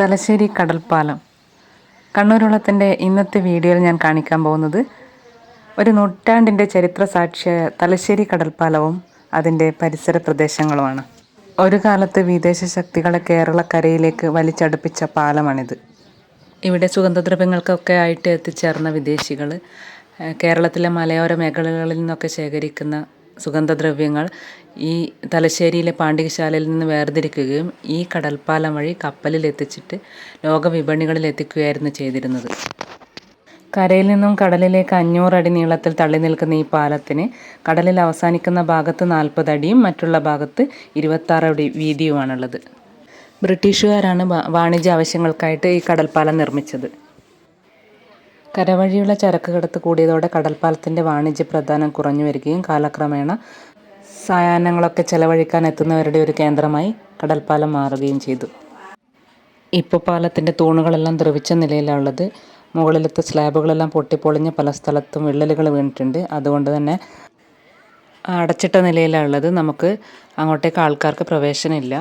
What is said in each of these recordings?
തലശ്ശേരി കടൽപ്പാലം. കണ്ണൂരുള്ളത്തിന്റെ ഇന്നത്തെ വീഡിയോയിൽ ഞാൻ കാണിക്കാൻ പോകുന്നത് ഒരു നൂറ്റാണ്ടിന്റെ ചരിത്ര സാക്ഷിയായ തലശ്ശേരി കടൽപ്പാലവും അതിന്റെ പരിസര പ്രദേശങ്ങളുമാണ്. ഒരു കാലത്ത് വിദേശ ശക്തികളെ കേരളക്കരയിലേക്ക് വലിച്ചടുപ്പിച്ച പാലമാണിത്. ഇവിടെ സുഗന്ധദ്രവ്യങ്ങൾക്കൊക്കെ ആയിട്ട് എത്തിച്ചേർന്ന വിദേശികൾ കേരളത്തിലെ മലയോര മേഖലകളിൽ നിന്നൊക്കെ ശേഖരിക്കുന്ന സുഗന്ധദ്രവ്യങ്ങൾ ഈ തലശ്ശേരിയിലെ പാണ്ഡികശാലയിൽ നിന്ന് വേർതിരിക്കുകയും ഈ കടൽപ്പാലം വഴി കപ്പലിൽ എത്തിച്ചിട്ട് ലോക വിപണികളിൽ എത്തിക്കുകയായിരുന്നു ചെയ്തിരുന്നത്. കരയിൽ നിന്നും കടലിലേക്ക് അഞ്ഞൂറടി നീളത്തിൽ തള്ളി നിൽക്കുന്ന ഈ പാലത്തിന് കടലിൽ അവസാനിക്കുന്ന ഭാഗത്ത് നാൽപ്പത് അടിയും മറ്റുള്ള ഭാഗത്ത് ഇരുപത്താറടി വീതിയുമാണുള്ളത്. ബ്രിട്ടീഷുകാരാണ് വാണിജ്യ ആവശ്യങ്ങൾക്കായിട്ട് ഈ കടൽപ്പാലം നിർമ്മിച്ചത്. കരവഴിയുള്ള ചരക്ക് കടത്ത് കൂടിയതോടെ കടൽപ്പാലത്തിന്റെ വാണിജ്യ പ്രധാനം കുറഞ്ഞു വരികയും കാലക്രമേണ സായാഹ്നങ്ങളൊക്കെ ചെലവഴിക്കാൻ എത്തുന്നവരുടെ ഒരു കേന്ദ്രമായി കടൽപ്പാലം മാറുകയും ചെയ്തു. ഇപ്പോൾ പാലത്തിന്റെ തൂണുകളെല്ലാം ദ്രവിച്ച നിലയിലുള്ളത് മുകളിലത്തെ സ്ലാബുകളെല്ലാം പൊട്ടിപ്പൊളിഞ്ഞ് പല സ്ഥലത്തും വിള്ളലുകൾ വീണിട്ടുണ്ട്. അതുകൊണ്ട് തന്നെ അടച്ചിട്ട നിലയിലുള്ളത് നമുക്ക് അങ്ങോട്ടേക്ക് ആൾക്കാർക്ക് പ്രവേശനമില്ല.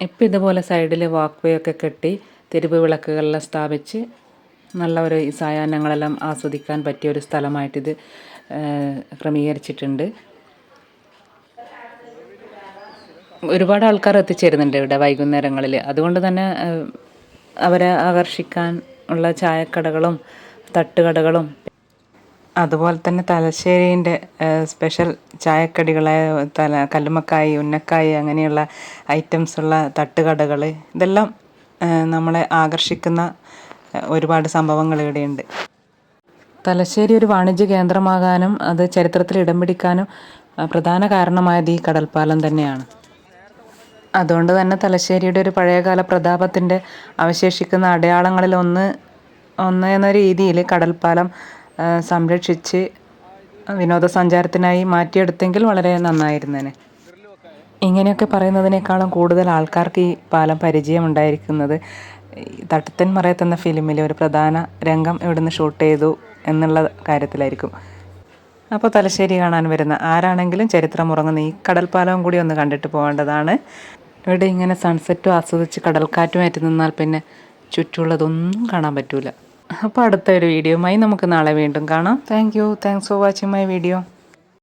ഇപ്പം ഇതുപോലെ സൈഡിൽ വാക്ക് വേ ഒക്കെ കെട്ടി തെരുവ് വിളക്കുകളെല്ലാം സ്ഥാപിച്ച് നല്ല ഒരു സായാഹ്നങ്ങളെല്ലാം ആസ്വദിക്കാൻ പറ്റിയ ഒരു സ്ഥലമായിട്ടിത് ക്രമീകരിച്ചിട്ടുണ്ട്. ഒരുപാട് ആൾക്കാർ എത്തിച്ചേരുന്നുണ്ട് ഇവിടെ വൈകുന്നേരങ്ങളിൽ. അതുകൊണ്ട് തന്നെ അവരെ ആകർഷിക്കാൻ ഉള്ള ചായക്കടകളും തട്ടുകടകളും. അതുപോലെ തന്നെ തലശ്ശേരീന്റെ സ്പെഷ്യൽ ചായക്കടികളായ തല കല്ലുമക്കായി ഉന്നക്കായി അങ്ങനെയുള്ള ഐറ്റംസുള്ള തട്ടുകടകൾ ഇതെല്ലാം നമ്മളെ ആകർഷിക്കുന്ന ഒരുപാട് സംഭവങ്ങൾ ഇവിടെയുണ്ട്. തലശ്ശേരി ഒരു വാണിജ്യ കേന്ദ്രമാകാനും അത് ചരിത്രത്തിൽ ഇടം പിടിക്കാനും പ്രധാന കാരണമായത് ഈ കടൽപ്പാലം തന്നെയാണ്. അതുകൊണ്ട് തന്നെ തലശ്ശേരിയുടെ ഒരു പഴയകാല പ്രതാപത്തിന്റെ അവശേഷിക്കുന്ന അടയാളങ്ങളിൽ ഒന്ന് ഒന്ന് എന്ന രീതിയിൽ കടൽപ്പാലം സംരക്ഷിച്ച് വിനോദസഞ്ചാരത്തിനായി മാറ്റിയെടുത്തെങ്കിൽ വളരെ നന്നായിരുന്നേനെ. ഇങ്ങനെയൊക്കെ പറയുന്നതിനേക്കാളും കൂടുതൽ ആൾക്കാർക്ക് ഈ പാലം പരിചയമുണ്ടായിരിക്കുന്നത് തട്ടത്തൻ മറയത്ത് എന്ന ഫിലിമിലെ ഒരു പ്രധാന രംഗം ഇവിടുന്ന് ഷൂട്ട് ചെയ്തു എന്നുള്ള കാര്യത്തിലായിരിക്കും. അപ്പോൾ തലശ്ശേരി കാണാൻ വരുന്ന ആരാണെങ്കിലും ചരിത്രം ഉറങ്ങുന്ന ഈ കടൽപ്പാലവും കൂടി ഒന്ന് കണ്ടിട്ട് പോകേണ്ടതാണ്. ഇവിടെ ഇങ്ങനെ സൺസെറ്റും ആസ്വദിച്ച് കടൽക്കാറ്റുമായിട്ട് നിന്നാൽ പിന്നെ ചുറ്റുമുള്ളതൊന്നും കാണാൻ പറ്റൂല. അപ്പോൾ അടുത്ത ഒരു വീഡിയോയുമായി നമുക്ക് നാളെ വീണ്ടും കാണാം. Thank you thanks for watching my video